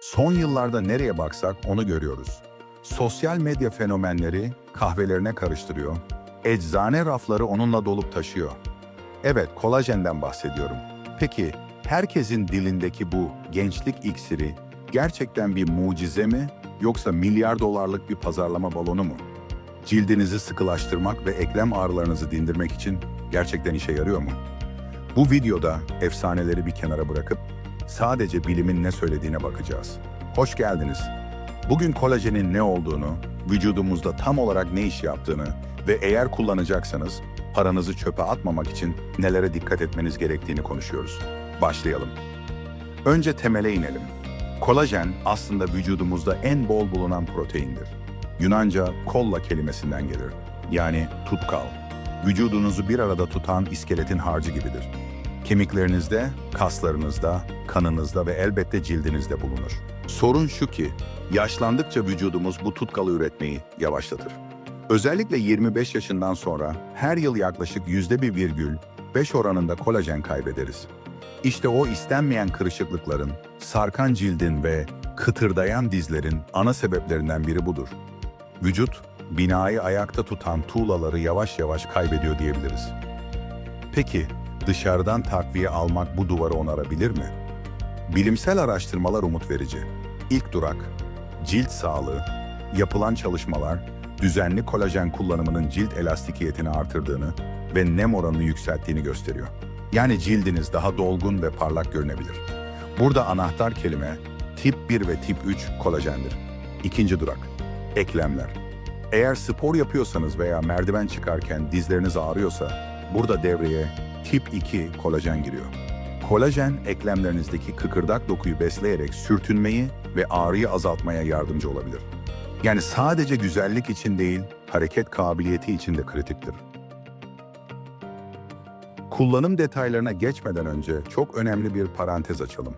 Son yıllarda nereye baksak onu görüyoruz. Sosyal medya fenomenleri kahvelerine karıştırıyor. Eczane rafları onunla dolup taşıyor. Evet, kolajenden bahsediyorum. Peki, herkesin dilindeki bu gençlik iksiri gerçekten bir mucize mi yoksa milyar dolarlık bir pazarlama balonu mu? Cildinizi sıkılaştırmak ve eklem ağrılarınızı dindirmek için gerçekten işe yarıyor mu? Bu videoda efsaneleri bir kenara bırakıp sadece bilimin ne söylediğine bakacağız. Hoş geldiniz. Bugün kolajenin ne olduğunu, vücudumuzda tam olarak ne iş yaptığını ve eğer kullanacaksanız paranızı çöpe atmamak için nelere dikkat etmeniz gerektiğini konuşuyoruz. Başlayalım. Önce temele inelim. Kolajen aslında vücudumuzda en bol bulunan proteindir. Yunanca kolla kelimesinden gelir. Yani tutkal. Vücudunuzu bir arada tutan iskeletin harcı gibidir. Kemiklerinizde, kaslarınızda, kanınızda ve elbette cildinizde bulunur. Sorun şu ki, yaşlandıkça vücudumuz bu tutkalı üretmeyi yavaşlatır. Özellikle 25 yaşından sonra her yıl yaklaşık yüzde bir virgül 5 oranında kolajen kaybederiz. İşte o istenmeyen kırışıklıkların, sarkan cildin ve kıtırdayan dizlerin ana sebeplerinden biri budur. Vücut, binayı ayakta tutan tuğlaları yavaş yavaş kaybediyor diyebiliriz. Peki, dışarıdan takviye almak bu duvarı onarabilir mi? Bilimsel araştırmalar umut verici. İlk durak, cilt sağlığı, yapılan çalışmalar, düzenli kolajen kullanımının cilt elastikiyetini artırdığını ve nem oranını yükselttiğini gösteriyor. Yani cildiniz daha dolgun ve parlak görünebilir. Burada anahtar kelime tip 1 ve tip 3 kolajendir. İkinci durak, eklemler. Eğer spor yapıyorsanız veya merdiven çıkarken dizleriniz ağrıyorsa, burada devreye tip 2 kolajen giriyor. Kolajen, eklemlerinizdeki kıkırdak dokuyu besleyerek sürtünmeyi ve ağrıyı azaltmaya yardımcı olabilir. Yani sadece güzellik için değil, hareket kabiliyeti için de kritiktir. Kullanım detaylarına geçmeden önce çok önemli bir parantez açalım.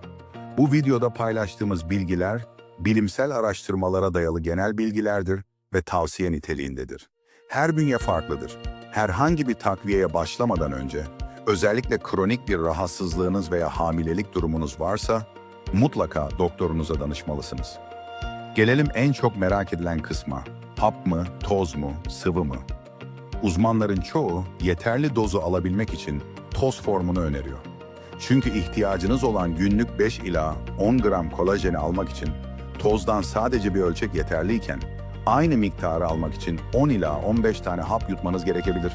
Bu videoda paylaştığımız bilgiler, bilimsel araştırmalara dayalı genel bilgilerdir ve tavsiye niteliğindedir. Her bünye farklıdır. Herhangi bir takviyeye başlamadan önce, özellikle kronik bir rahatsızlığınız veya hamilelik durumunuz varsa, mutlaka doktorunuza danışmalısınız. Gelelim en çok merak edilen kısma. Hap mı, toz mu, sıvı mı? Uzmanların çoğu yeterli dozu alabilmek için toz formunu öneriyor. Çünkü ihtiyacınız olan günlük 5 ila 10 gram kolajeni almak için tozdan sadece bir ölçek yeterliyken aynı miktarı almak için 10 ila 15 tane hap yutmanız gerekebilir.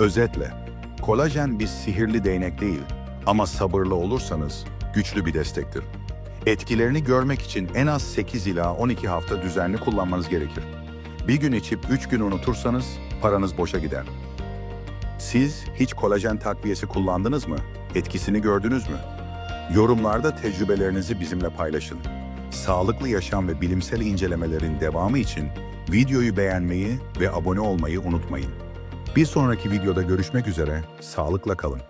Özetle, kolajen bir sihirli değnek değil ama sabırlı olursanız güçlü bir destektir. Etkilerini görmek için en az 8 ila 12 hafta düzenli kullanmanız gerekir. Bir gün içip 3 gün unutursanız paranız boşa gider. Siz hiç kolajen takviyesi kullandınız mı? Etkisini gördünüz mü? Yorumlarda tecrübelerinizi bizimle paylaşın. Sağlıklı yaşam ve bilimsel incelemelerin devamı için videoyu beğenmeyi ve abone olmayı unutmayın. Bir sonraki videoda görüşmek üzere, sağlıkla kalın.